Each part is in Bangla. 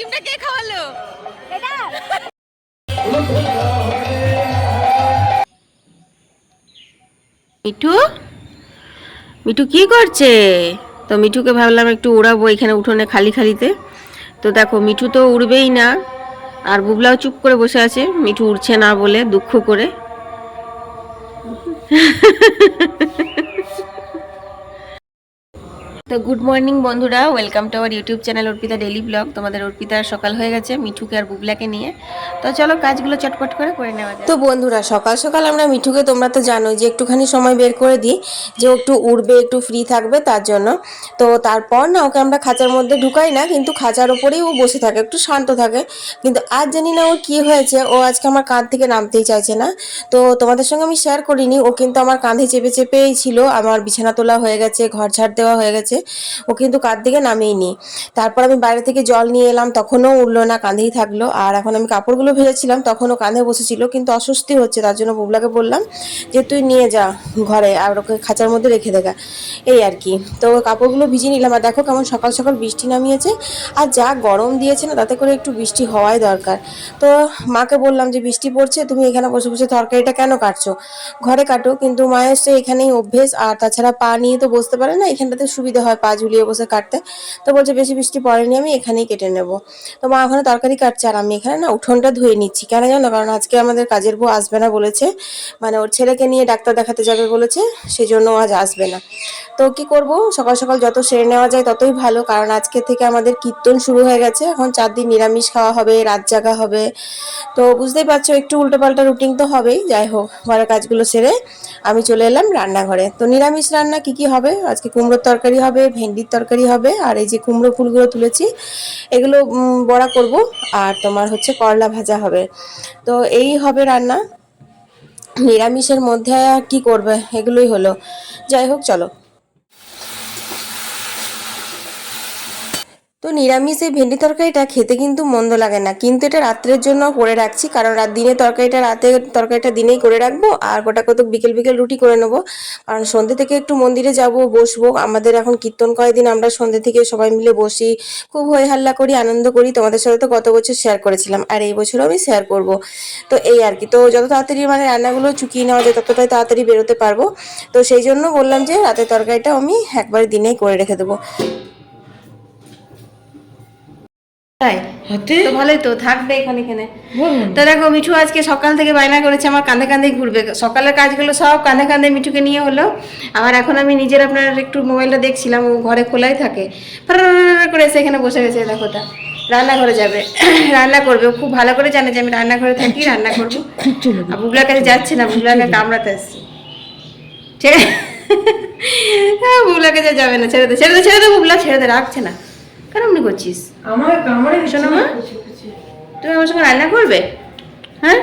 আইসক্রিমটা কে খাওয়ালো? এটা। মিঠু? মিঠু কি করছে? তো মিঠুকে ভাবলাম একটু উড়াবো এখানে উঠোনে খালি খালিতে। তো দেখো মিঠু তো উড়বেই না। আর বুবলাও চুপ করে বসে আছে। মিঠু উড়ছে না বলে দুঃখ করে। তো গুড মর্নিং বন্ধুরা welcome to our YouTube channel Arpita daily blog তোমাদের অর্পিতার সকাল হয়ে গেছে, মিঠুকে আর বুবলাকে নিয়ে। তো চলো কাজগুলো চটপট করে করে নেওয়া যায় তো বন্ধুরা, সকাল সকাল আমরা মিঠুকে, তোমরা তো জানো যে একটুখানি সময় বের করে দিই, যে একটু উড়বে, একটু ফ্রি থাকবে তার জন্য। তো তারপর না, ওকে আমরা খাঁচার মধ্যে ঢুকাই না, কিন্তু খাঁচার ওপরেই ও বসে থাকে, একটু শান্ত থাকে। কিন্তু আজ জানি না ওর কি হয়েছে, ও আজকে আমার কাঁধ থেকে নামতেই চাইছে না। তো তোমাদের সঙ্গে আমি শেয়ার করিনি, ও কিন্তু আমার কাঁধে চেপে চেপেই ছিল, আমার বিছানা তোলা হয়ে গেছে, ঘর ঝাড় দেওয়া হয়ে গেছে। ও কিন্তু কাঁধ থেকে নামেই নি তারপর আমি বাইরে থেকে জল নিয়ে এলাম, তখনও উঠল না, কাঁধেই থাকল। আর এখন আমি কাপড়গুলো ভেজেছিলাম, তখনও কাঁধে বসেছিল, কিন্তু অস্বস্তি হচ্ছে, তার জন্য বুবলাকে বললাম যে, তুই নিয়ে যা ঘরে আর ওকে খাঁচার মধ্যে রেখে দেখা এই আর কি। তো কাপড়গুলো ভিজিয়ে নিলাম, আর দেখো কেমন সকাল সকাল বৃষ্টি নামিয়েছে। আর যা গরম দিয়েছে না, তাতে করে একটু বৃষ্টি হওয়াই দরকার। তো মাকে বললাম যে, বৃষ্টি পড়ছে, তুমি এখানে বসে বসে তরকারিটা কেন কাটছো? ঘরে কাটো কিন্তু মায়ের সে এখানেই অভ্যেস, আর তাছাড়া পা নিয়ে তো বসতে পারে না, এখানটাতে সুবিধা হয় পা ঝুলিয়ে বসে কাটতে। তো বলছে, বেশি বৃষ্টি পড়েনি আমি, এখানেই কেটে নেব। তো মা ওখানে তরকারি কাটছে, আর আমি এখানে না উঠোনটা ধুয়ে নিচ্ছি। কেন জানো? কারণ আজকে আমাদের কাজের বউ আসবে না বলেছে। মানে ওর ছেলেকে নিয়ে ডাক্তার দেখাতে যাবে বলেছে সেই জন্য আজ আসবে না। তো কি করব? সকাল সকাল যত সেরে নেওয়া যায় ততই ভালো, কারণ আজকে থেকে আমাদের কীর্তন শুরু হয়ে গেছে। এখন চার দিন নিরামিষ খাওয়া হবে, রাত জাগা হবে। তো বুঝতেই পারছ, একটু উল্টোপাল্টা রুটিন তো হবেই। যাই হোক, ঘরের কাজগুলো সেরে আমি চলে এলাম রান্নাঘরে। তো নিরামিষ রান্না কি কি হবে? আজকে কুমড়োর তরকারি হবে ভেন্ডির তরকারি হবে, আর এই যে কুমড়ো ফুলগুলো তুলেছি, এগুলো বড়া করব, আর তোমার হচ্ছে করলা ভাজা হবে। তো এই হবে রান্না। নিরামিষের মধ্যে কি করবে, এগুলোই হলো। যাই হোক, চলো। তো নিরামিষ এই ভেন্ডি তরকারিটা খেতে কিন্তু মন্দ লাগে না। কিন্তু এটা রাত্রের জন্য করে রাখছি, কারণ রাত দিনে তরকারিটা রাতে তরকারিটা দিনেই করে রাখব আর গোটা কত বিকেল বিকেল রুটি করে নেব। কারণ সন্ধ্যে থেকে একটু মন্দিরে যাব, বসবো। আমাদের এখন কীর্তন কয়েকদিন আমরা সন্ধ্যে থেকে সবাই মিলে বসি, খুব হই হাল্লা করি, আনন্দ করি। তোমাদের সাথে তো গত বছর শেয়ার করেছিলাম, আর এই বছরও আমি শেয়ার করব। তো এই আর কি, তো যত তাড়াতাড়ি মানে রান্নাগুলো চুকিয়ে নেওয়া যায়, ততটাই তাড়াতাড়ি বেরোতে পারব। তো সেই জন্য বললাম যে রাতের তরকারিটা আমি একবার দিনেই করে রেখে দেবো। তাই? হাতে? তো ভালোই তো থাকবে এখানে এখানে। তো দেখো মিঠু আজকে সকাল থেকে বায়না করেছে আমার কাঁধে কাঁধে ঘুরবে। সকালের কাজগুলো সব কাঁধে কাঁধে মিঠুকে নিয়ে হলো। আবার এখন আমি নিজের আপনার একটু মোবাইলটা দেখছিলাম ও ঘরে খোলাই থাকে। করে বসে গেছে দেখো তা। রান্নাঘরে যাবে। রান্না করবে খুব ভালো করে জানে যে আমি রান্নাঘরে থাকি রান্না করব। আর বুবলার কাছে যাচ্ছে না বুবলাকে কামড়াতে আসছি। ঠিক আছে? হ্যাঁ বুবলার কাছে যাবে না ছেড়ে দে ছেড়ে দে ছেড়ে দে বুবলা ছেড়ে দে রাখছে না। কেন এমনি করছিস? আমার কামড়ে শোনো মা। তুমি আমার সঙ্গে রান্না করবে? হ্যাঁ?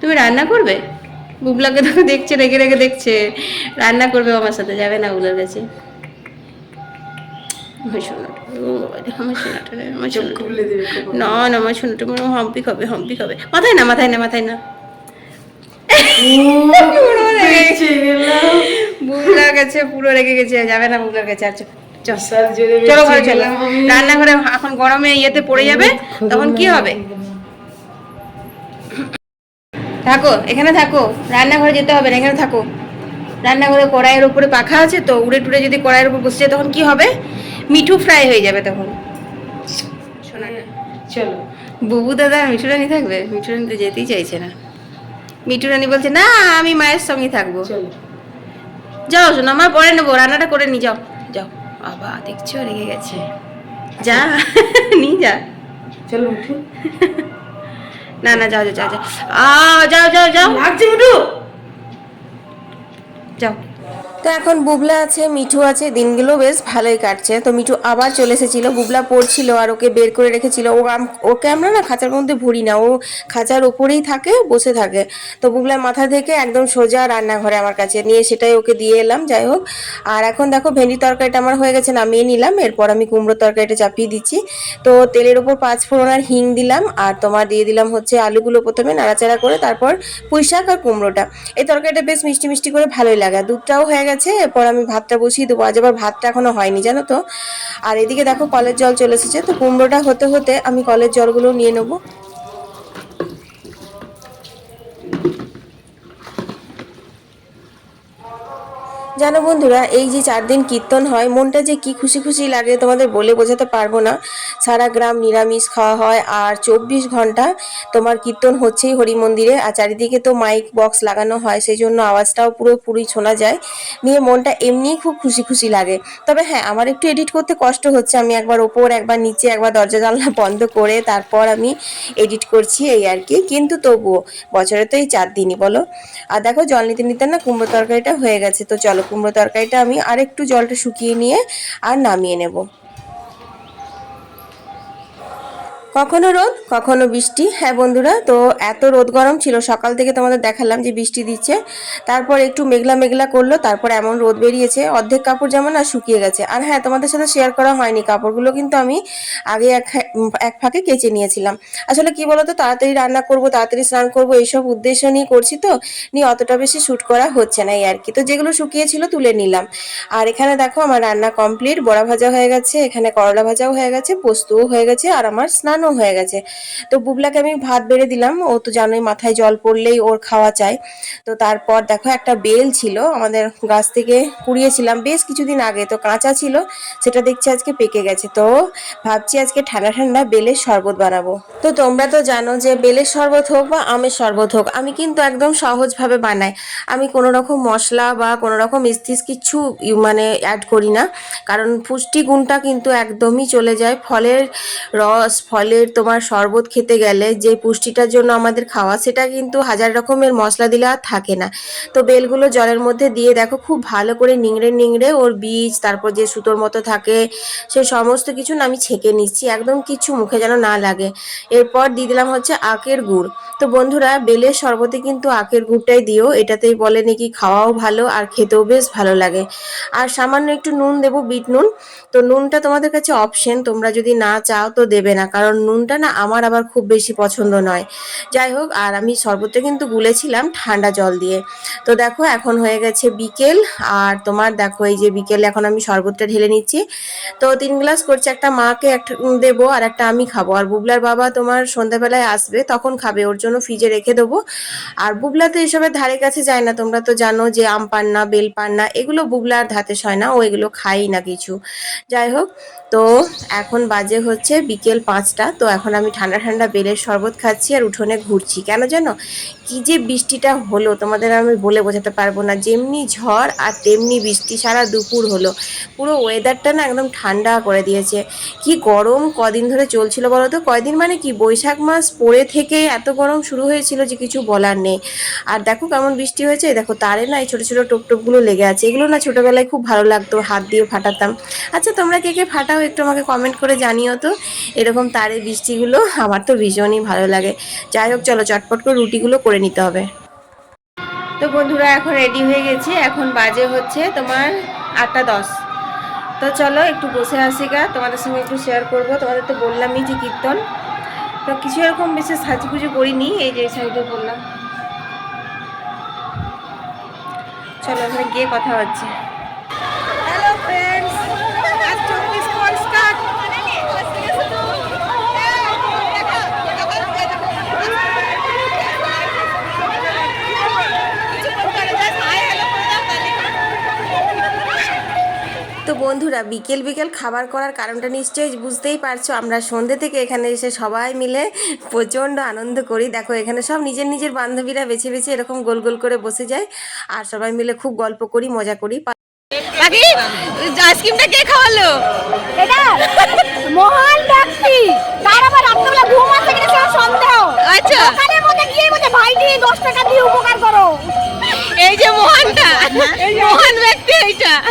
তুমি রান্না করবে? বুবলাকে তো দেখছে রেগে রেগে দেখছে। রান্না করবে আমার সাথে যাবে না বুবলার কাছে। না না আমার মনে হাম্পি খাবে হাম্পি খাবে মাথায় না মাথায় না মাথায় না। পুরো রেগে গেছে। যাবে না বুবলার কাছে আর চল, ঘরে চলো। রান্নাঘরে এখন গরমে ইয়েতে পড়ে যাবে তখন কি হবে? থাকো এখানে থাকো। রান্নাঘরে যেতে হবে না এখানে থাকো। রান্নাঘরে কড়াইয়ের উপরে পাখা আছে তো উড়ে টুড়ে যদি কড়াইয়ের উপর বসে যায় তখন কি হবে? মিঠু ফ্রাই হয়ে যাবে তখন। চলো। বুবু দাদা মিঠু রানি থাকবে? মিঠু রানি তো যেতেই চাইছে না। মিঠু রানি বলছে না আমি মায়ের সঙ্গে থাকব। চলো। যাও শোনো মা পরে নেব রান্নাটা করে নি যাও যাও। বাবা দেখছ রেগে গেছে। যা নিয়ে যা। চলো উঠো। না না যাও যাও যাও যাও। আ যাও যাও যাও। লাগছে উঠো। যাও। তো এখন বুবলা আছে, মিঠু আছে, দিনগুলো বেশ ভালোই কাটছে। তো মিঠু আবার চলে এসেছিল, বুবলা পড়ছিল আর ওকে বের করে রেখেছিল। ও ওকে আমরা না খাঁচার মধ্যে ভরি না, ও খাঁচার ওপরেই থাকে বসে থাকে। তো বুবলার মাথা থেকে একদম সোজা রান্নাঘরে আমার কাছে, নিয়ে সেটাই ওকে দিয়ে এলাম, যাই হোক। আর এখন দেখো ভেন্ডি তরকারিটা আমার হয়ে গেছে, নামিয়ে নিলাম। এরপর আমি কুমড়ো তরকারিটা চাপিয়ে দিচ্ছি। তো তেলের ওপর পাঁচ ফোড়ন আর হিং দিলাম, আর তোমার দিয়ে দিলাম হচ্ছে আলুগুলো প্রথমে নাড়াচাড়া করে, তারপর পুঁই শাক আর কুমড়োটা। এই তরকারিটা বেশ মিষ্টি মিষ্টি করে ভালোই লাগে দুধটাও হয়ে গেছে গেছে, এরপর আমি ভাতটা বসিয়ে দেবো। আজ আবার ভাতটা এখনও হয়নি, জানো তো? আর এদিকে দেখো কলের জল চলে এসেছে। তো কুমড়োটা হতে হতে আমি কলের জলগুলো নিয়ে নেব। জানো বন্ধুরা, এই যে চার দিন কীর্তন হয়, মনটা যে কি খুশি খুশি লাগে তোমাদের বলে বোঝাতে পারব না। সারা গ্রাম নিরামিষ খাওয়া হয় আর চব্বিশ ঘণ্টা তোমার কীর্তন হচ্ছেই হরি মন্দিরে আর চারিদিকে তো মাইক বক্স লাগানো হয়, সেই জন্য আওয়াজটাও পুরো পুরোপুরি শোনা যায়। নিয়ে মনটা এমনিই খুব খুশি খুশি লাগে। তবে হ্যাঁ আমার একটু এডিট করতে কষ্ট হচ্ছে। আমি একবার ওপর, একবার নিচে, একবার দরজা জানলা বন্ধ করে তারপর আমি এডিট করছি এই আর কি। কিন্তু তবুও, বছরে তো এই চার দিনই বলো। আর দেখো, জল নিতে নিতে না কুমড়ো তরকারিটা হয়ে গেছে। তো চলো কুমড়ো তরকারিটা আমি আর একটু জলটা শুকিয়ে নিয়ে আর নামিয়ে নেব। কখনো রোদ, কখনো বৃষ্টি। হ্যাঁ বন্ধুরা, তো এত রোদ গরম ছিল, সকাল থেকে তোমাদের দেখালাম যে বৃষ্টি দিচ্ছে। তারপর একটু মেঘলা মেঘলা করল, তারপর এমন রোদ বেরিয়েছে, অর্ধেক কাপড় যেমন আর শুকিয়ে গেছে। আর হ্যাঁ তোমাদের সাথে শেয়ার করা হয়নি, কাপড়গুলো কিন্তু আমি আগে এক ফাঁকে কেচে নিয়েছিলাম। আসলে কি বলতো, তাড়াতাড়ি রান্না করব, তাড়াতাড়ি স্নান করব, এইসব উদ্দেশ্য নিয়ে করছি তো, নিয়ে অতটা বেশি শ্যুট করা হচ্ছে না এই আর কি। তো যেগুলো শুকিয়েছিল তুলে নিলাম। আর এখানে দেখো আমার রান্না কমপ্লিট বড়া ভাজা হয়ে গেছে, এখানে করলা ভাজাও হয়ে গেছে, পোস্তও হয়ে গেছে, আর আমার স্নানও হয়ে গেছে। তো বুবলাকে আমি ভাত বেড়ে দিলাম, ও তো জানোই মাথায় জল পড়লেই ওর খাওয়া চাই। তো তারপর দেখো একটা বেল ছিল, আমাদের গাছ থেকে কুড়িয়েছিলাম, বেশ কিছুদিন আগে, তো কাঁচা ছিল, সেটা দেখছি আজকে পেকে গেছে। তো ভাবছি আজকে ঠান্ডা ঠান্ডা বেলের শরবত বানাবো। তো তোমরা তো জানো যে বেলের শরবত হোক বা আমের শরবত হোক, আমি কিন্তু একদম সহজভাবে বানাই। আমি কোনো রকম মশলা বা কোনো রকম ইস্তিস কিছু মানে অ্যাড করি না। কারণ পুষ্টি গুণটা কিন্তু একদমই চলে যায়। ফলের রস, ফলের তোমার শরবত খেতে গেলে যে পুষ্টিটার জন্য আমাদের খাওয়া, সেটা কিন্তু হাজার রকমের মশলা দিলে আর থাকে না। তো বেলগুলো জলের মধ্যে দিয়ে দেখো খুব ভালো করে নিংড়ে নিংড়ে ওর বীজ, তারপর যে সুতোর মতো থাকে, সে সমস্ত কিছু না আমি ছেঁকে নিচ্ছি। একদম কিছু মুখে যেন না লাগে। এরপর দিয়ে দিলাম হচ্ছে আখের গুড়। তো বন্ধুরা, বেলের শরবতে কিন্তু আখের গুড়টাই দিও। এটাতেই বলে নাকি খাওয়াও ভালো আর খেতেও বেশ ভালো লাগে। আর সামান্য একটু নুন দেবো, বিট নুন। তো নুনটা তোমাদের কাছে অপশন তোমরা যদি না চাও তো দেবে না। কারণ নুনটা না আমার আবার খুব বেশি পছন্দ নয়। যাই হোক, আর আমি শরবতটা কিন্তু গুলেছিলাম ঠান্ডা জল দিয়ে। তো দেখো, এখন হয়ে গেছে বিকেল। আর তোমার দেখো, এই যে বিকেল এখন আমি শরবতটা ঢেলে নিচ্ছি। তো তিন গ্লাস করছে। একটা মাকে একটা দেবো আর একটা আমি খাব। আর বুবলার বাবা তোমার সন্ধ্যাবেলায় আসবে, তখন খাবে। ওর জন্য ফ্রিজে রেখে দেবো। আর বুবলা তো এসবের ধারে কাছে যায় না। তোমরা তো জানো যে আম পান্না বেল পান্না এগুলো বুবলার ধাতে হয় না। ও এগুলো খাই না কিছু। যাই হোক, তো এখন বাজে হচ্ছে বিকেল পাঁচটা। তো এখন আমি ঠান্ডা ঠান্ডা বেলের শরবত খাচ্ছি আর উঠোনে ঘুরছি। কেন জানো? কি যে বৃষ্টিটা হলো, তোমাদের আমি বলে বোঝাতে পারব না। যেমনি ঝড় আর তেমনি বৃষ্টি সারা দুপুর হলো। পুরো ওয়েদারটা না একদম ঠান্ডা করে দিয়েছে। কি গরম, কদিন ধরে চলছিল বলো তো কয়দিন মানে কি? বৈশাখ মাস পরে থেকে এত গরম শুরু হয়েছিল যে কিছু বলার নেই। আর দেখো কেমন বৃষ্টি হয়েছে। দেখো তারে না এই ছোটো ছোটো টোপ টোপগুলো লেগে আছে। এগুলো না ছোটোবেলায় খুব ভালো লাগতো, হাত দিয়ে ফাটাতাম। আচ্ছা তোমরা কে কে ফাটাও একটু আমাকে কমেন্ট করে জানিও তো। এরকম তারে বৃষ্টিগুলো আমার তো ভীষণই ভালো লাগে। যাই হোক, চলো চটপট করে রুটিগুলো করে নিতে হবে। তো বন্ধুরা, এখন রেডি হয়ে গেছি। এখন বাজে হচ্ছে তোমার আটটা দশ। তো চলো, একটু বসে আসি গা। তোমাদের সঙ্গে একটু শেয়ার করব। তোমাদের তো বললামই যে কীর্তন। তো কিছু এরকম বেশি সাজগুজু করিনি, এই যে সাইডে বললাম। চলো, ওখানে গিয়ে কথা হচ্ছে হ্যালো ফ্রেন্ডস আজ চব্বিশ কল স্টার্ট তো বন্ধুরা বিকেল বিকেল খাবার করার কারণটা নিশ্চয়ই বুঝতেই পারছ। আমরা সন্ধ্যে থেকে এখানে এসে সবাই মিলে প্রচণ্ড আনন্দ করি। দেখো এখানে সব নিজের নিজের বান্ধবীরা বেছে বেছে এরকম গোল গোল করে বসে যায় আর সবাই মিলে খুব গল্প করি মজা করি। বাকি আইসক্রিমটা কে খাওয়ালো? এটা মহান ব্যক্তি। তার আবার রাত্রেবেলা ঘুম আসছে কিনা সন্দেহ। আচ্ছা। দোকানের মধ্যে গিয়ে বলছে ভাই দিয়ে দশ টাকা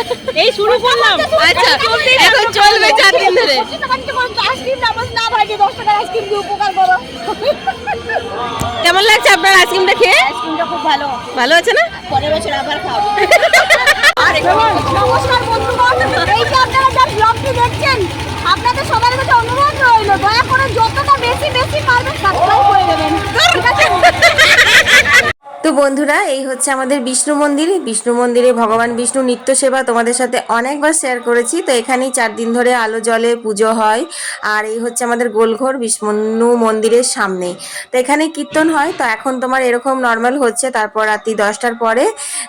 এইটা এই শুরু করলাম। আচ্ছা এখন চলবে চার দিন ধরে। না না কেমন লাগছে আপনার আইসক্রিমটা খেয়ে? আইসক্রিমটা খুব ভালো। ভালো আছে না? পরের বছর আবার খাব। নমস্কার বন্ধুগণ। এই আপনারা যা ব্লগটি দেখছেন আপনাদের সবার কাছে অনুরোধ রইল দয়া করে যতটা বেশি বেশি পারবেন সাবস্ক্রাইব করে দেবেন ঠিক আছে তো বন্ধুরা, এই হচ্ছে আমাদের বিষ্ণু মন্দির। বিষ্ণু মন্দিরে ভগবান বিষ্ণু নিত্য সেবা তোমাদের সাথে অনেকবার শেয়ার করেছি। তো এখানেই চার দিন ধরে আলো জলে পুজো হয়। আর এই হচ্ছে আমাদের গোলঘর বিষ্ণু মন্দিরের সামনে। তো এখানে কীর্তন হয়। তো এখন তোমার এরকম নর্মাল হচ্ছে। তারপর রাত্রি দশটার পরে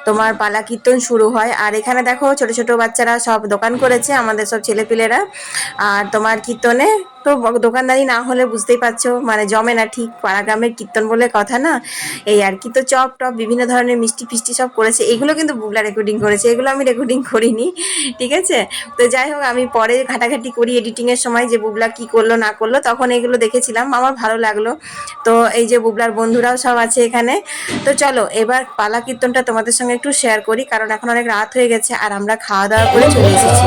তোমার পালা কীর্তন শুরু হয়। আর এখানে দেখো ছোট ছোট বাচ্চারা সব দোকান করেছে, আমাদের সব ছেলেপিলেরা। আর তোমার কীর্তনে তো দোকানদারি না হলে বুঝতেই পারছ মানে জমে না ঠিক পাড়া গ্রামের কীর্তন বলে কথা না? এই আর কি। তো চপ টপ বিভিন্ন ধরনের মিষ্টি ফিষ্টি সব করেছে। এগুলো কিন্তু বুবলা রেকর্ডিং করেছে, এগুলো আমি রেকর্ডিং করিনি, ঠিক আছে? তো যাই হোক, আমি পরে ঘাটাঘাটি করি এডিটিংয়ের সময় যে বুবলা কি করল, না করল, তখন এগুলো দেখেছিলাম, আমার ভালো লাগল। তো এই যে বুবলার বন্ধুরাও সব আছে এখানে। তো চলো, এবার পালা কীর্তনটা তোমাদের সঙ্গে একটু শেয়ার করি, কারণ এখন অনেক রাত হয়ে গেছে, আর আমরা খাওয়া দাওয়া করে চলে এসেছি।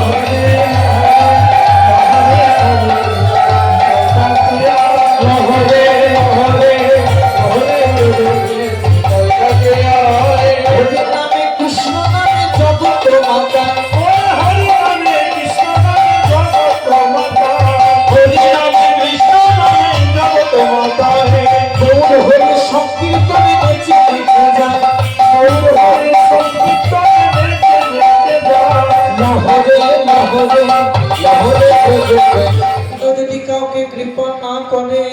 যদি কাউকে কৃপা না করে,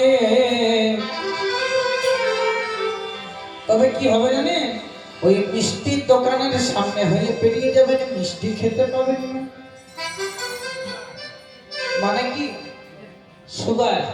তবে কি হবে জানে? ওই মিষ্টির দোকানের সামনে হয়ে পেরিয়ে যাবেন, মিষ্টি খেতে পাবেন মানে কি? সুগার।